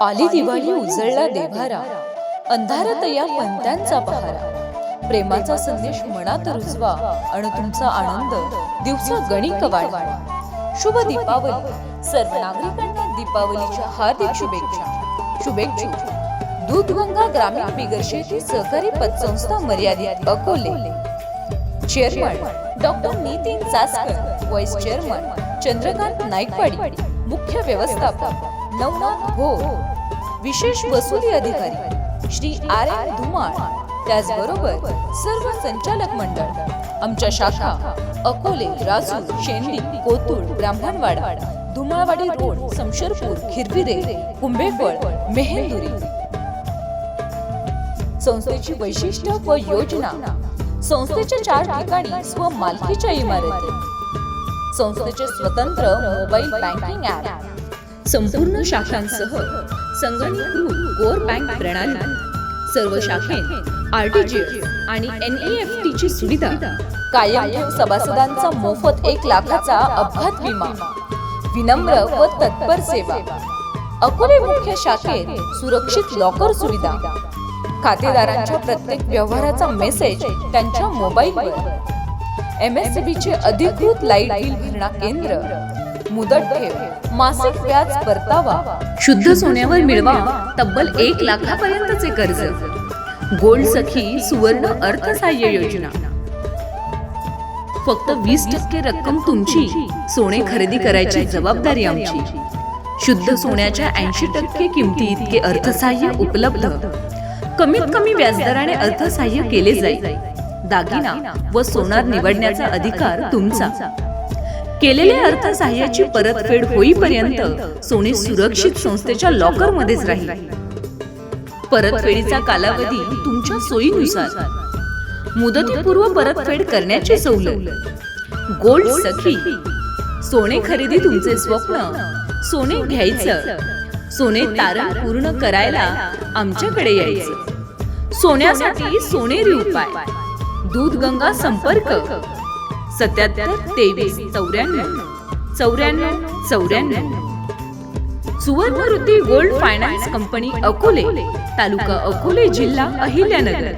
आली दिवाळी उजळला देभारा अंधारात या पंत्यांचा पहारा. प्रेमाचा संदेश मनात रुजवा आणि तुमचा आनंद दिवसा गणिक वाढवा. शुभ दीपावली. सर्व नागरिकांना दीपावलीच्या हार्दिक शुभेच्छा. शुभेच्छा. दूधगंगा ग्रामीण बिगर शेती सहकारी पतसंस्था मर्यादित Akole. Chairman doctor Nitin Chaskar vice chairman Chandrakant Naikwadi मुख्य व्यवस्थापक. नवनाथ भो विशेष वसुली अधिकारी श्री आर एम धुमाळ. त्याचबरोबर सर्व संचालक मंडळ आमच्या शाखा अकोले राजू शेंडी कोतुळ ब्राह्मणवाडा धुमाळवाडी रोड समशेरपूर खिरविरे कुंभेफळ मेहेंदुरी. संस्थेची वैशिष्ट्य व योजना. संस्थेच्या चार ठिकाणी स्व मालकीच्या इमारती. संस्थेचे स्वतंत्र मोबाईल बँकिंग ऍप संपूर्ण शाखांसह संगणकीकृत कोर बँक प्रणाली सर्व शाखेत आरटीजीएस आणि एनईएफटी ची सुविधा कायम सभासदांचा मोफत एक लाखाचा अपघात विमा विनम्र व तत्पर सेवा. अकोले मुख्य शाखेत सुरक्षित लॉकर सुविधा. खातेदारांच्या प्रत्येक व्यवहाराचा मेसेज त्यांच्या मोबाईलवर. एम एस अधिकृत लाइट बिल भरणा केंद्र मुदत ठेव मासिक व्याज परतावा शुद्ध सोन्यावर मिळवा तब्बल एक लाखापर्यंतचे कर्ज. गोल्ड सखी सुवर्ण अर्थसहाय्य योजना. फक्त वीस टक्के रक्कम तुमची सोने खरेदी करायची जबाबदारी आमची. शुद्ध सोन्याच्या ऐंशी टक्के किमती इतके अर्थसहाय्य उपलब्ध. कमीत कमी व्याजदराने अर्थसहाय्य केले जाईल. दागिना व सोनार निवडण्याचा अधिकार तुमचा. केलेल्या अर्थसहाय्याची परतफेड होईपर्यंत सोने सुरक्षित संस्थेच्या लॉकर मध्येच राहील. परतफेडीचा कालावधी तुमच्या सोयीनुसार. मुदतीपूर्व परतफेड करण्याची सवलत. गोल्ड सखी. सोने खरेदी तुमचे स्वप्न. सोने घ्यायचं. सोने तारण पूर्ण करायला आमच्याकडे यायचं. सोन्यासाठी सोनेरी उपाय. दूध गंगा संपर्क. सत्याहत्तर तेवीस चौऱ्याण्णव चौऱ्याण्णव चौऱ्याण्णव. Suvarnavrutti gold finance company Akole taluka Akole जिल्हा अहिल्यानगर.